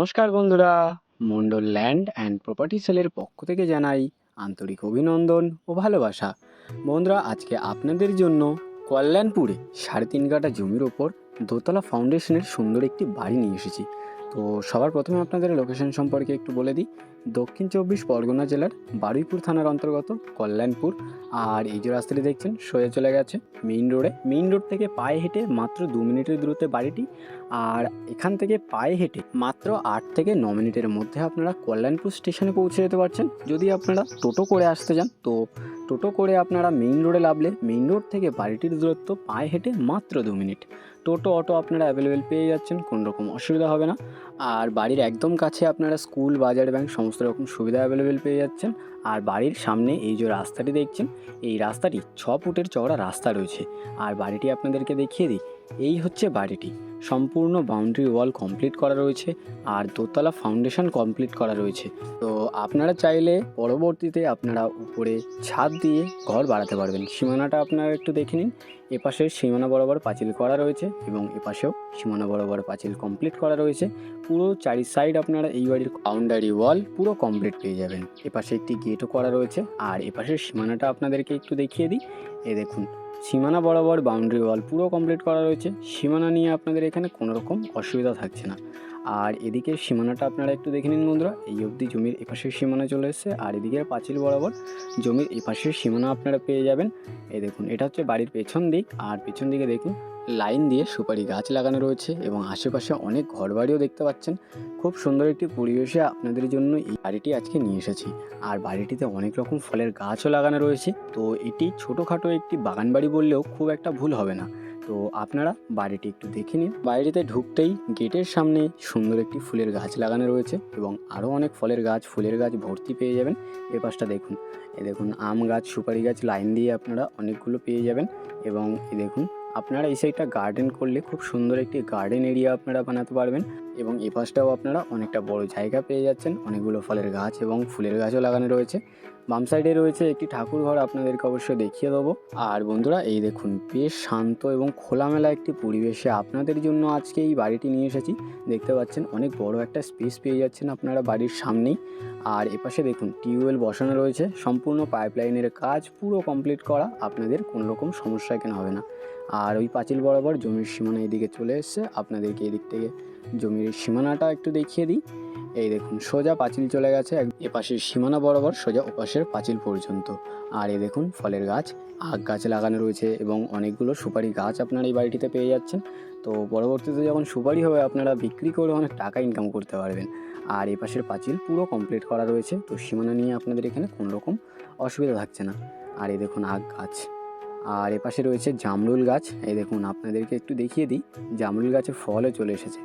নমস্কার বন্ধুরা, Mondal land and property সেলের পক্ষ থেকে জানাই আন্তরিক অভিনন্দন ও ভালোবাসা। বন্ধুরা, আজকে আপনাদের জন্য কল্যাণপুরে সাড়ে তিন কাটা জমির ওপর দোতলা ফাউন্ডেশনের সুন্দর একটি বাড়ি নিয়ে এসেছি। তো সবার প্রথমে আপনাদের লোকেশন সম্পর্কে একটু বলে দিই। দক্ষিণ চব্বিশ পরগনা জেলার বারুইপুর থানার অন্তর্গত কল্যাণপুর। আর এই যে রাস্তাটি দেখছেন, সোজা চলে গেছে মেইন রোডে মেইন রোড থেকে পায়ে হেঁটে মাত্র দু মিনিটের দূরত্বে বাড়িটি। আর এখান থেকে পায়ে হেঁটে মাত্র আট থেকে ন মিনিটের মধ্যে আপনারা কল্যাণপুর স্টেশনে পৌঁছে যেতে পারছেন। যদি আপনারা টোটো করে আসতে যান তো টোটো করে আপনারা মেইন রোডে লাভলে মেইন রোড থেকে বাড়িটির দূরত্ব পায়ে হেঁটে মাত্র দু মিনিট। টোটো, অটো আপনারা অ্যাভেলেবেল পেয়ে যাচ্ছেন, কোনো রকম অসুবিধা হবে না। আর বাড়ির একদম কাছে আপনারা স্কুল, বাজার, ব্যাংক, সমস্ত রকম সুবিধা অ্যাভেলেবেল পেয়ে যাচ্ছেন। আর বাড়ির সামনে এই যে রাস্তাটি দেখছেন, এই রাস্তাটি ছ ফুটের চওড়া রাস্তা রয়েছে। আর বাড়িটি আপনাদেরকে দেখিয়ে দিই এই হচ্ছে বাড়িটি। সম্পূর্ণ বাউন্ডারি ওয়াল কমপ্লিট করা রয়েছে আর দোতলা ফাউন্ডেশন কমপ্লিট করা রয়েছে। তো আপনারা চাইলে পরবর্তীতে আপনারা উপরে ছাদ দিয়ে ঘর বাড়াতে পারবেন। সীমানাটা আপনারা একটু দেখে নিন। এপাশের সীমানা বরাবর পাঁচিল করা রয়েছে এবং এপাশেও সীমানা বরাবর পাঁচিল কমপ্লিট করা রয়েছে। পুরো চারি সাইড আপনারা এই বাড়ির বাউন্ডারি ওয়াল পুরো কমপ্লিট পেয়ে যাবেন। এপাশে একটি গেটও করা রয়েছে আর এপাশের সীমানাটা আপনাদেরকে একটু দেখিয়ে দিই। এ দেখুন সীমানা বরাবর বাউন্ডারি ওয়াল পুরো কমপ্লিট করা রয়েছে। সীমানা নিয়ে আপনাদের এখানে কোনো রকম অসুবিধা থাকছে না। আর এদিকে সীমানাটা আপনারা একটু দেখে নিন বন্ধুরা, এই অবধি জমির এপাশের সীমানা চলে এসেছে। আর এদিকের পাঁচিল বরাবর জমির এপাশের সীমানা আপনারা পেয়ে যাবেন। এই দেখুন, এটা হচ্ছে বাড়ির পেছন দিক। আর পেছন দিকে দেখুন লাইন দিয়ে সুপারি গাছ লাগানো রয়েছে এবং আশেপাশে অনেক ঘরবাড়িও দেখতে পাচ্ছেন। খুব সুন্দর একটি পরিবেশে আপনাদের জন্য এই বাড়িটি আজকে নিয়ে এসেছি। আর বাড়িটিতে অনেক রকম ফলের গাছও লাগানো রয়েছে। তো এটি ছোটোখাটো একটি বাগান বাড়ি বললেও খুব একটা ভুল হবে না। তো আপনারা বাড়িটি একটু দেখে নিন। বাড়িতে ঢুকতেই গেটের সামনে সুন্দর একটি ফুলের গাছ লাগানো রয়েছে এবং আরও অনেক ফলের গাছ, ফুলের গাছ ভর্তি পেয়ে যাবেন। এ পাশটা দেখুন। এ দেখুন, আম গাছ, সুপারি গাছ লাইন দিয়ে আপনারা অনেকগুলো পেয়ে যাবেন। এবং এ দেখুন আপনারা এই সাইডটা গার্ডেন করলে খুব সুন্দর একটি গার্ডেন এরিয়া আপনারা বানাতে পারবেন এবং এ পাশটাও আপনারা অনেকটা বড় জায়গা পেয়ে যাচ্ছেন। অনেকগুলো ফলের গাছ এবং ফুলের গাছও লাগানো রয়েছে। বাম সাইডে রয়েছে একটি ঠাকুর ঘর, আপনাদেরকে অবশ্যই দেখিয়ে দেবো। আর বন্ধুরা, এই দেখুন, বেশ শান্ত এবং খোলামেলা একটি পরিবেশে আপনাদের জন্য আজকে এই বাড়িটি নিয়ে এসেছি। দেখতে পাচ্ছেন, অনেক বড় একটা স্পেস পেয়ে যাচ্ছেন আপনারা বাড়ির সামনেই। আর এপাশে দেখুন, টিউবওয়েল বসানো রয়েছে। সম্পূর্ণ পাইপলাইনের কাজ পুরো কমপ্লিট করা। আপনাদের কোনো রকম সমস্যা এখানে হবে না। আর ওই পাঁচিল বরাবর জমির সীমানা এদিকে চলে এসছে। আপনাদেরকে এদিক থেকে জমির সীমানাটা একটু দেখিয়ে দিই। এই দেখুন, সোজা পাঁচিল চলে গেছে এপাশের সীমানা বরাবর, সোজা ওপাশের পাঁচিল পর্যন্ত। আর এ দেখুন, ফলের গাছ, আখ গাছ লাগানো রয়েছে এবং অনেকগুলো সুপারি গাছ আপনারা এই বাড়িটিতে পেয়ে যাচ্ছেন। তো পরবর্তীতে যখন সুপারি হবে, আপনারা বিক্রি করে অনেক টাকা ইনকাম করতে পারবেন। আর এপাশের পাঁচিল পুরো কমপ্লিট করা রয়েছে। তো সীমানা নিয়ে আপনাদের এখানে কোনো রকম অসুবিধা থাকছে না। আর এই দেখুন, আখ গাছ। আর এপাশে রয়েছে জামরুল গাছ। এই দেখুন, আপনাদেরকে একটু দেখিয়ে দিই, জামরুল গাছে ফলও চলে এসেছে।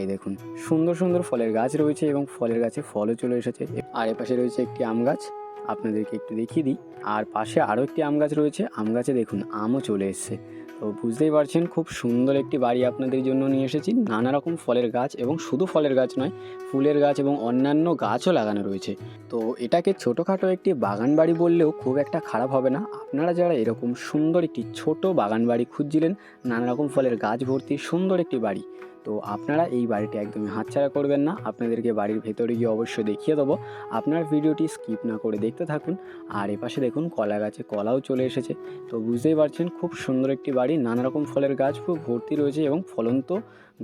এই দেখুন, সুন্দর সুন্দর ফলের গাছ রয়েছে এবং ফলের গাছে ফলও চলে এসেছে। আর এপাশে রয়েছে একটি আম গাছ, আপনাদেরকে একটু দেখিয়ে দিই। আর পাশে আরও একটি আম গাছ রয়েছে। আম গাছে দেখুন, আমও চলে এসছে। তো বুঝতেই পারছেন, খুব সুন্দর একটি বাড়ি আপনাদের জন্য নিয়ে এসেছি। নানা রকম ফলের গাছ এবং শুধু ফলের গাছ নয়, ফুলের গাছ এবং অন্যান্য গাছও লাগানো রয়েছে। তো এটাকে ছোটোখাটো একটি বাগান বাড়ি বললেও খুব একটা খারাপ হবে না। আপনারা যারা এরকম সুন্দর একটি ছোট বাগান বাড়ি খুঁজছিলেন, নানা রকম ফলের গাছ ভর্তি সুন্দর একটি বাড়ি। তো আপনারা এই বাড়িটি একদমই হাতছাড়া করবেন না। আপনাদেরকে বাড়ির ভেতরে গিয়ে অবশ্যই দেখিয়ে দেবো। আপনার ভিডিওটি স্কিপ না করে দেখতে থাকুন। আর এপাশে দেখুন কলা গাছে কলাও চলে এসেছে। তো বুঝতেই পারছেন খুব সুন্দর একটি বাড়ি। নানা রকম ফলের গাছ খুব ভর্তি রয়েছে এবং ফলন্ত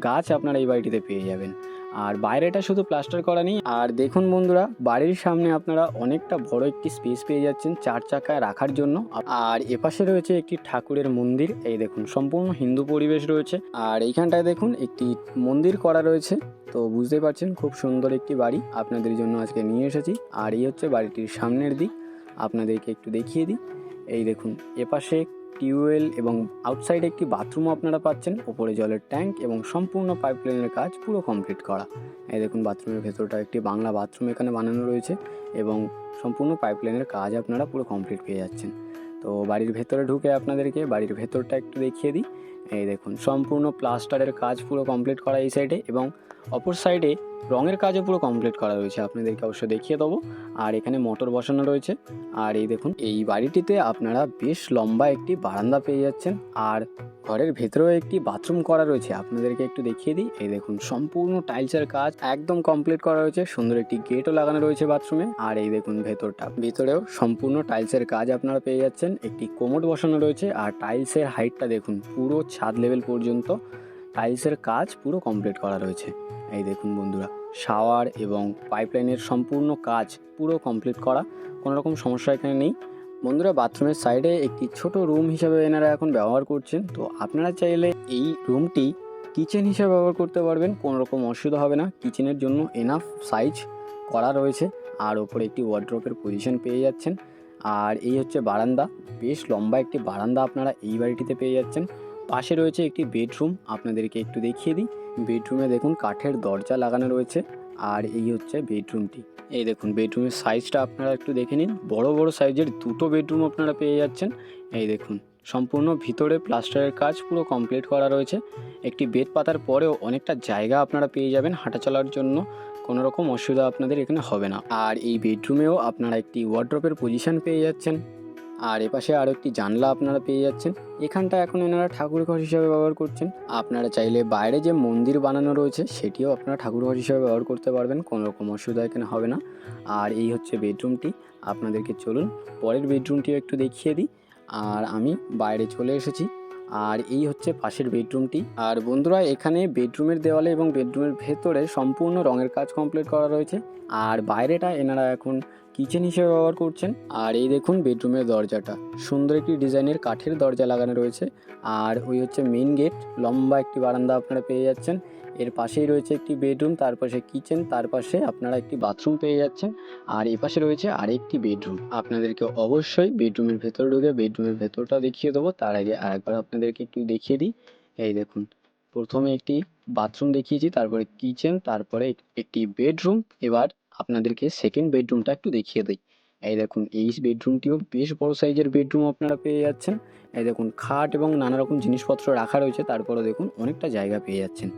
গাছ আপনারা এই বাড়িটিতে পেয়ে যাবেন। আর বাইরেটা শুধু প্লাস্টার করা নেই। আর দেখুন বন্ধুরা, বাড়ির সামনে আপনারা অনেকটা বড় একটি স্পেস পেয়ে যাচ্ছেন চার চাকায় রাখার জন্য। আর এপাশে রয়েছে একটি ঠাকুরের মন্দির। এই দেখুন, সম্পূর্ণ হিন্দু পরিবেশ রয়েছে। আর এইখানটায় দেখুন, একটি মন্দির করা রয়েছে। তো বুঝতেই পারছেন, খুব সুন্দর একটি বাড়ি আপনাদের জন্য আজকে নিয়ে এসেছি। আর এই হচ্ছে বাড়িটির সামনের দিক। আপনাদেরকে একটু দেখিয়ে দিই। এই দেখুন, এপাশে টিউবওয়েল এবং আউটসাইডে একটি বাথরুমও আপনারা পাচ্ছেন। ওপরে জলের ট্যাঙ্ক এবং সম্পূর্ণ পাইপলাইনের কাজ পুরো কমপ্লিট করা। এই দেখুন, বাথরুমের ভেতরটা একটি বাংলা বাথরুম এখানে বানানো রয়েছে এবং সম্পূর্ণ পাইপলাইনের কাজ আপনারা পুরো কমপ্লিট পেয়ে যাচ্ছেন। তো বাড়ির ভেতরে ঢুকে আপনাদেরকে বাড়ির ভেতরটা একটু দেখিয়ে দিই। এই দেখুন, সম্পূর্ণ প্লাস্টারের কাজ পুরো কমপ্লিট করা এই সাইডে এবং অপর সাইডে রঙের কাজও পুরো কমপ্লিট করা রয়েছে। আপনাদেরকে অবশ্য দেখিয়ে দেবো। আর এখানে মোটর বসানো রয়েছে। আর এই দেখুন, এই বাড়িটিতে আপনারা বেশ লম্বা একটি বারান্দা পেয়ে যাচ্ছেন। আর ঘরের ভেতরেও একটি বাথরুম করা রয়েছে। আপনাদেরকে একটু দেখিয়ে দিই। এই দেখুন, সম্পূর্ণ টাইলসের কাজ একদম কমপ্লিট করা রয়েছে। সুন্দর একটি গেটও লাগানো রয়েছে বাথরুমে আর এই দেখুন, ভেতরটা। ভেতরেও সম্পূর্ণ টাইলসের কাজ আপনারা পেয়ে যাচ্ছেন। একটি কোমোট বসানো রয়েছে। আর টাইলসের হাইটটা দেখুন, পুরো ছাদ লেভেল পর্যন্ত। টাইলসের কাজ পুরো কমপ্লিট করা রয়েছে। এই দেখুন বন্ধুরা, শাওয়ার এবং পাইপলাইনের সম্পূর্ণ কাজ পুরো কমপ্লিট করা, কোনো রকম সমস্যা এখানে নেই। বন্ধুরা, বাথরুমের সাইডে একটি ছোট রুম হিসাবে এনারা এখন ব্যবহার করছেন। তো আপনারা চাইলে এই রুমটি কিচেন হিসাবে ব্যবহার করতে পারবেন, কোনো রকম অসুবিধা হবে না। কিচেনের জন্য এনাফ সাইজ করা রয়েছে আর ওপরে একটি ওয়ার্ড্রপের পজিশন পেয়ে যাচ্ছেন। আর এই হচ্ছে বারান্দা, বেশ লম্বা একটি বারান্দা আপনারা এই বাড়িটিতে পেয়ে যাচ্ছেন। পাশে রয়েছে একটি বেডরুম। আপনাদেরকে একটু দেখিয়ে দিই। বেডরুমে দেখুন কাঠের দরজা লাগানো রয়েছে আর এই হচ্ছে বেডরুমটি। এই দেখুন, বেডরুমের সাইজটা আপনারা একটু দেখে নিন। বড় বড় সাইজের দুটো বেডরুম আপনারা পেয়ে যাচ্ছেন। এই দেখুন, সম্পূর্ণ ভিতরে প্লাস্টারের কাজ পুরো কমপ্লিট করা রয়েছে। একটি বেড পাতার পরেও অনেকটা জায়গা আপনারা পেয়ে যাবেন হাঁটা চলার জন্য। কোনো রকম অসুবিধা আপনাদের এখানে হবে না। আর এই বেডরুমেও আপনারা একটি ওয়ার্ড্রপের পজিশন পেয়ে যাচ্ছেন। আর এপাশে আরও একটি জানলা আপনারা পেয়ে যাচ্ছেন। এখানটা এখন এনারা ঠাকুর ঘর হিসাবে ব্যবহার করছেন। আপনারা চাইলে বাইরে যে মন্দির বানানো রয়েছে, সেটিও আপনারা ঠাকুর ঘর হিসাবে ব্যবহার করতে পারবেন কোনো রকম অসুবিধা এখানে হবে না। আর এই হচ্ছে বেডরুমটি। আপনাদেরকে চলুন, পরের বেডরুমটিও একটু দেখিয়ে দিই। আর আমি বাইরে চলে এসেছি। আর এই হচ্ছে পাশের বেডরুমটি। আর বন্ধুরা, এখানে বেডরুমের দেওয়ালে এবং বেডরুমের ভেতরে সম্পূর্ণ রঙের কাজ কমপ্লিট করা রয়েছে। আর বাইরেটা এনারা এখন কিচেন হিসেবে ব্যবহার করছেন। আর এই দেখুন বেডরুমের দরজাটা। সুন্দর একটি ডিজাইনের কাঠের দরজা লাগানো রয়েছে। আর ওই হচ্ছে মেন গেট লম্বা একটি বারান্দা আপনারা পেয়ে যাচ্ছেন। এর পাশেই রয়েছে একটি বেডরুম, তার পাশে কিচেন, তার পাশে আপনারা একটি বাথরুম পেয়ে যাচ্ছেন। আর এ পাশে রয়েছে আরেকটি বেডরুম। আপনাদেরকে অবশ্যই বেডরুমের ভেতর ঢুকে বেডরুমের ভেতরটা দেখিয়ে দেবো। তার আগে আরেকবার আপনাদেরকে একটু দেখিয়ে দিই। এই দেখুন, প্রথমে একটি বাথরুম দেখিয়েছি, তারপরে কিচেন, তারপরে একটি বেডরুম। এবার আপনাদেরকে সেকেন্ড বেডরুমটা একটু দেখিয়ে দিই। এই দেখুন, এই বেডরুমটিও বেশ বড় সাইজের বেডরুম আপনারা পেয়ে যাচ্ছেন। এই দেখুন, খাট এবং নানা রকম জিনিসপত্র রাখা রয়েছে তারপরে দেখুন অনেকটা জায়গা পেয়ে যাচ্ছেন।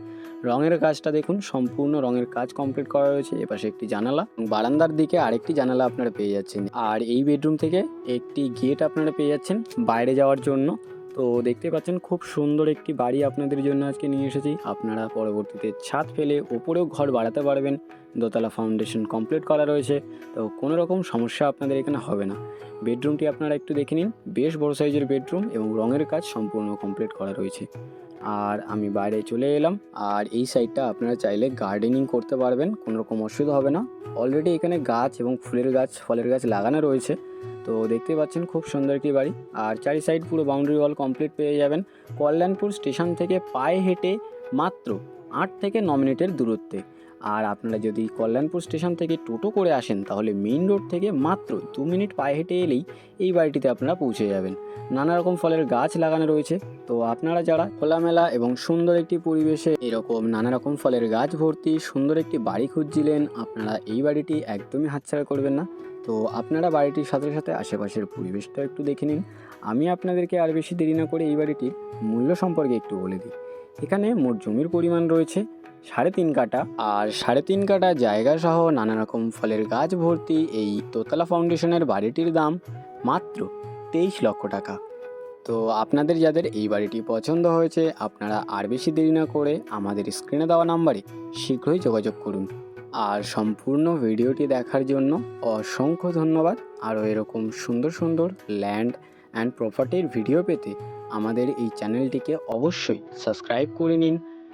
রঙের কাজটা দেখুন, সম্পূর্ণ রঙের কাজ কমপ্লিট করা রয়েছে। এপাশে একটি জানালা বারান্দার দিকে আরেকটি জানালা আপনারা পেয়ে যাচ্ছেন। আর এই বেডরুম থেকে একটি গেট আপনারা পেয়ে যাচ্ছেন, বাইরে যাওয়ার জন্য। তো দেখতে পাচ্ছেন খুব সুন্দর একটি বাড়ি আপনাদের জন্য আজকে নিয়ে এসেছি। আপনারা পরবর্তীতে ছাদ ফেলে ওপরেও ঘর বাড়াতে পারবেন। দোতলা ফাউন্ডেশন কমপ্লিট করা রয়েছে। তো কোনো রকম সমস্যা আপনাদের এখানে হবে না। বেডরুমটি আপনারা একটু দেখে নিন। বেশ বড় সাইজের বেডরুম এবং রঙের কাজ সম্পূর্ণ কমপ্লিট করা রয়েছে। আর আমি বাইরে চলে এলাম। আর এই সাইডটা আপনারা চাইলে গার্ডেনিং করতে পারবেন, কোনো রকম অসুবিধা হবে না। অলরেডি এখানে গাছ এবং ফুলের গাছ, ফলের গাছ লাগানো রয়েছে। তো দেখতে পাচ্ছেন খুব সুন্দর একটি বাড়ি। আর চারি সাইড পুরো বাউন্ডারি ওয়াল কমপ্লিট পেয়ে যাবেন। কল্যাণপুর স্টেশন থেকে পায়ে হেঁটে মাত্র আট থেকে ন মিনিটের দূরত্বে। আর আপনারা যদি কল্যাণপুর স্টেশন থেকে টোটো করে আসেন, তাহলে মেইন রোড থেকে মাত্র দু মিনিট পায়ে হেঁটে এলেই এই বাড়িটিতে আপনারা পৌঁছে যাবেন। নানা রকম ফলের গাছ লাগানো রয়েছে। তো আপনারা যারা খোলামেলা এবং সুন্দর একটি পরিবেশে এরকম নানা রকম ফলের গাছ ভর্তি, সুন্দর একটি বাড়ি খুঁজছিলেন, আপনারা এই বাড়িটি একদমই হাতছাড়া করবেন না। তো আপনারা বাড়িটির সাথে সাথে আশেপাশের পরিবেশটা একটু দেখে নিন। আমি আপনাদেরকে আর বেশি দেরি না করে এই বাড়িটির মূল্য সম্পর্কে একটু বলে দিই। এখানে মোট জমির পরিমাণ রয়েছে সাড়ে তিন কাটা। আর সাড়ে তিন কাটা জায়গা সহ নানা রকম ফলের গাছ ভর্তি এই দোতলা ফাউন্ডেশনের বাড়িটির দাম মাত্র তেইশ লক্ষ টাকা। তো আপনাদের যাদের এই বাড়িটি পছন্দ হয়েছে, আপনারা আর বেশি দেরি না করে আমাদের স্ক্রিনে দেওয়া নাম্বারে শীঘ্রই যোগাযোগ করুন। আর সম্পূর্ণ ভিডিওটি দেখার জন্য অসংখ্য ধন্যবাদ। আরও এরকম সুন্দর সুন্দর ল্যান্ড অ্যান্ড প্রপার্টির ভিডিও পেতে আমাদের এই চ্যানেলটিকে অবশ্যই সাবস্ক্রাইব করে নিন।